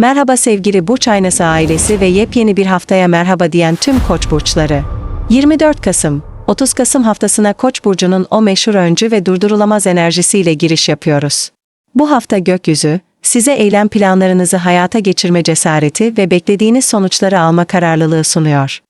Merhaba sevgili Burç Aynası ailesi ve yepyeni bir haftaya merhaba diyen tüm Koç burçları. 24 Kasım, 30 Kasım haftasına Koç burcunun o meşhur öncü ve durdurulamaz enerjisiyle giriş yapıyoruz. Bu hafta gökyüzü, size eylem planlarınızı hayata geçirme cesareti ve beklediğiniz sonuçları alma kararlılığı sunuyor.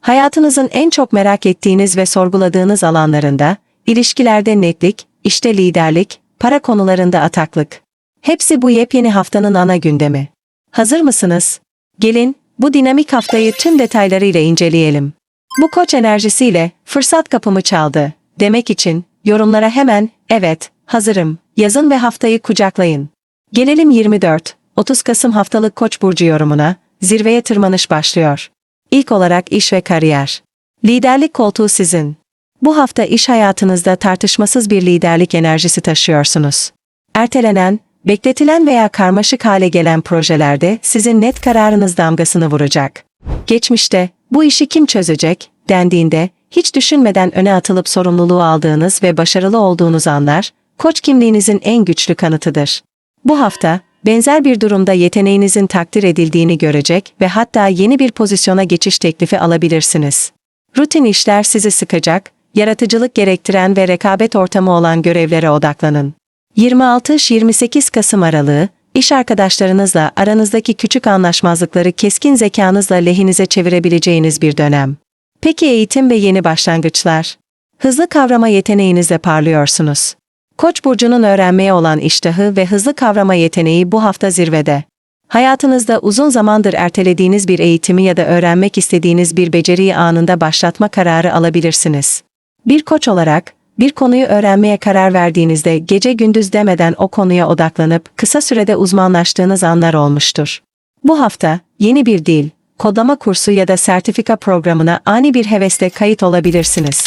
Hayatınızın en çok merak ettiğiniz ve sorguladığınız alanlarında, ilişkilerde netlik, işte liderlik, para konularında ataklık. Hepsi bu yepyeni haftanın ana gündemi. Hazır mısınız? Gelin, bu dinamik haftayı tüm detaylarıyla inceleyelim. Bu koç enerjisiyle fırsat kapımı çaldı demek için yorumlara hemen evet, hazırım yazın ve haftayı kucaklayın. Gelelim 24 30 Kasım haftalık Koç burcu yorumuna. Zirveye tırmanış başlıyor. İlk olarak iş ve kariyer. Liderlik koltuğu sizin. Bu hafta iş hayatınızda tartışmasız bir liderlik enerjisi taşıyorsunuz. Ertelenen, bekletilen veya karmaşık hale gelen projelerde sizin net kararınız damgasını vuracak. Geçmişte, bu işi kim çözecek, dendiğinde, hiç düşünmeden öne atılıp sorumluluğu aldığınız ve başarılı olduğunuz anlar, koç kimliğinizin en güçlü kanıtıdır. Bu hafta, benzer bir durumda yeteneğinizin takdir edildiğini görecek ve hatta yeni bir pozisyona geçiş teklifi alabilirsiniz. Rutin işler sizi sıkacak, yaratıcılık gerektiren ve rekabet ortamı olan görevlere odaklanın. 26-28 Kasım aralığı, iş arkadaşlarınızla aranızdaki küçük anlaşmazlıkları keskin zekanızla lehinize çevirebileceğiniz bir dönem. Peki eğitim ve yeni başlangıçlar? Hızlı kavrama yeteneğinizle parlıyorsunuz. Koç burcunun öğrenmeye olan iştahı ve hızlı kavrama yeteneği bu hafta zirvede. Hayatınızda uzun zamandır ertelediğiniz bir eğitimi ya da öğrenmek istediğiniz bir beceriyi anında başlatma kararı alabilirsiniz. Bir koç olarak, bir konuyu öğrenmeye karar verdiğinizde gece gündüz demeden o konuya odaklanıp kısa sürede uzmanlaştığınız anlar olmuştur. Bu hafta, yeni bir dil, kodlama kursu ya da sertifika programına ani bir hevesle kayıt olabilirsiniz.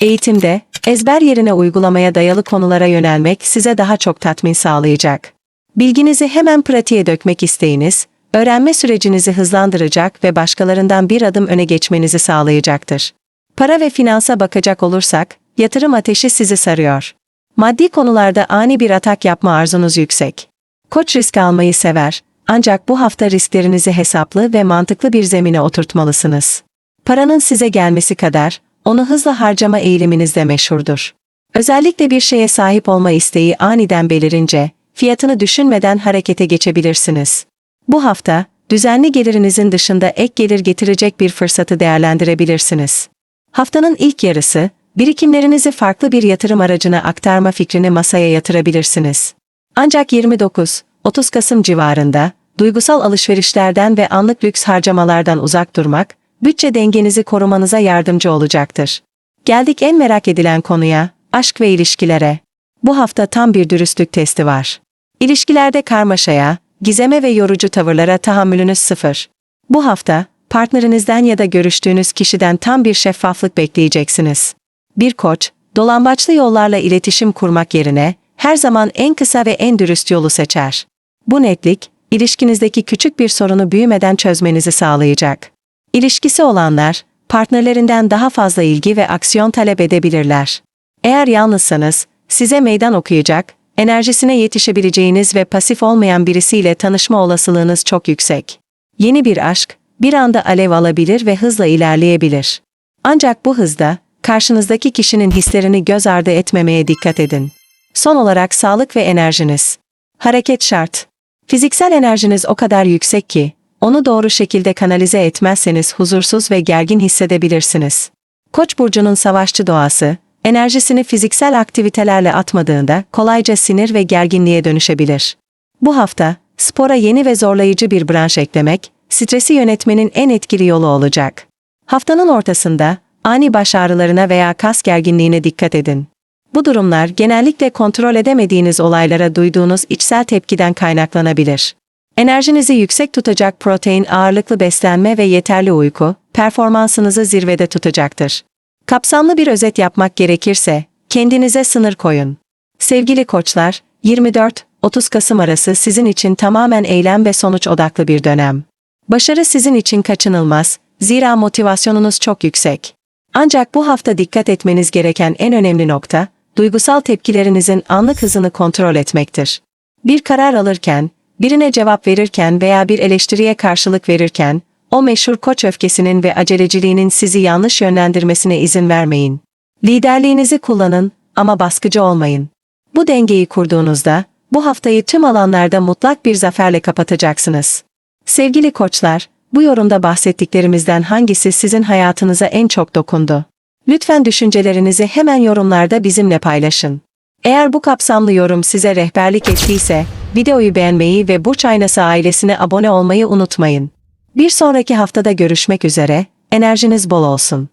Eğitimde, ezber yerine uygulamaya dayalı konulara yönelmek size daha çok tatmin sağlayacak. Bilginizi hemen pratiğe dökmek isteğiniz, öğrenme sürecinizi hızlandıracak ve başkalarından bir adım öne geçmenizi sağlayacaktır. Para ve finansa bakacak olursak, yatırım ateşi sizi sarıyor. Maddi konularda ani bir atak yapma arzunuz yüksek. Koç risk almayı sever, ancak bu hafta risklerinizi hesaplı ve mantıklı bir zemine oturtmalısınız. Paranın size gelmesi kadar, onu hızla harcama eğiliminiz de meşhurdur. Özellikle bir şeye sahip olma isteği aniden belirince, fiyatını düşünmeden harekete geçebilirsiniz. Bu hafta, düzenli gelirinizin dışında ek gelir getirecek bir fırsatı değerlendirebilirsiniz. Haftanın ilk yarısı, birikimlerinizi farklı bir yatırım aracına aktarma fikrini masaya yatırabilirsiniz. Ancak 29, 30 Kasım civarında, duygusal alışverişlerden ve anlık lüks harcamalardan uzak durmak, bütçe dengenizi korumanıza yardımcı olacaktır. Geldik en merak edilen konuya, aşk ve ilişkilere. Bu hafta tam bir dürüstlük testi var. İlişkilerde karmaşaya, gizeme ve yorucu tavırlara tahammülünüz sıfır. Bu hafta, partnerinizden ya da görüştüğünüz kişiden tam bir şeffaflık bekleyeceksiniz. Bir koç, dolambaçlı yollarla iletişim kurmak yerine, her zaman en kısa ve en dürüst yolu seçer. Bu netlik, ilişkinizdeki küçük bir sorunu büyümeden çözmenizi sağlayacak. İlişkisi olanlar, partnerlerinden daha fazla ilgi ve aksiyon talep edebilirler. Eğer yalnızsanız, size meydan okuyacak, enerjisine yetişebileceğiniz ve pasif olmayan birisiyle tanışma olasılığınız çok yüksek. Yeni bir aşk, bir anda alev alabilir ve hızla ilerleyebilir. Ancak bu hızda, karşınızdaki kişinin hislerini göz ardı etmemeye dikkat edin. Son olarak sağlık ve enerjiniz. Hareket şart. Fiziksel enerjiniz o kadar yüksek ki, onu doğru şekilde kanalize etmezseniz huzursuz ve gergin hissedebilirsiniz. Koç burcunun savaşçı doğası, enerjisini fiziksel aktivitelerle atmadığında kolayca sinir ve gerginliğe dönüşebilir. Bu hafta, spora yeni ve zorlayıcı bir branş eklemek, stresi yönetmenin en etkili yolu olacak. Haftanın ortasında, ani baş ağrılarına veya kas gerginliğine dikkat edin. Bu durumlar genellikle kontrol edemediğiniz olaylara duyduğunuz içsel tepkiden kaynaklanabilir. Enerjinizi yüksek tutacak protein ağırlıklı beslenme ve yeterli uyku, performansınızı zirvede tutacaktır. Kapsamlı bir özet yapmak gerekirse, kendinize sınır koyun. Sevgili koçlar, 24-30 Kasım arası sizin için tamamen eylem ve sonuç odaklı bir dönem. Başarı sizin için kaçınılmaz, zira motivasyonunuz çok yüksek. Ancak bu hafta dikkat etmeniz gereken en önemli nokta, duygusal tepkilerinizin anlık hızını kontrol etmektir. Bir karar alırken, Birine cevap verirken veya bir eleştiriye karşılık verirken, o meşhur koç öfkesinin ve aceleciliğinin sizi yanlış yönlendirmesine izin vermeyin. Liderliğinizi kullanın ama baskıcı olmayın. Bu dengeyi kurduğunuzda, bu haftayı tüm alanlarda mutlak bir zaferle kapatacaksınız. Sevgili koçlar, bu yorumda bahsettiklerimizden hangisi sizin hayatınıza en çok dokundu? Lütfen düşüncelerinizi hemen yorumlarda bizimle paylaşın. Eğer bu kapsamlı yorum size rehberlik ettiyse, videoyu beğenmeyi ve Burç Aynası ailesine abone olmayı unutmayın. Bir sonraki haftada görüşmek üzere, enerjiniz bol olsun.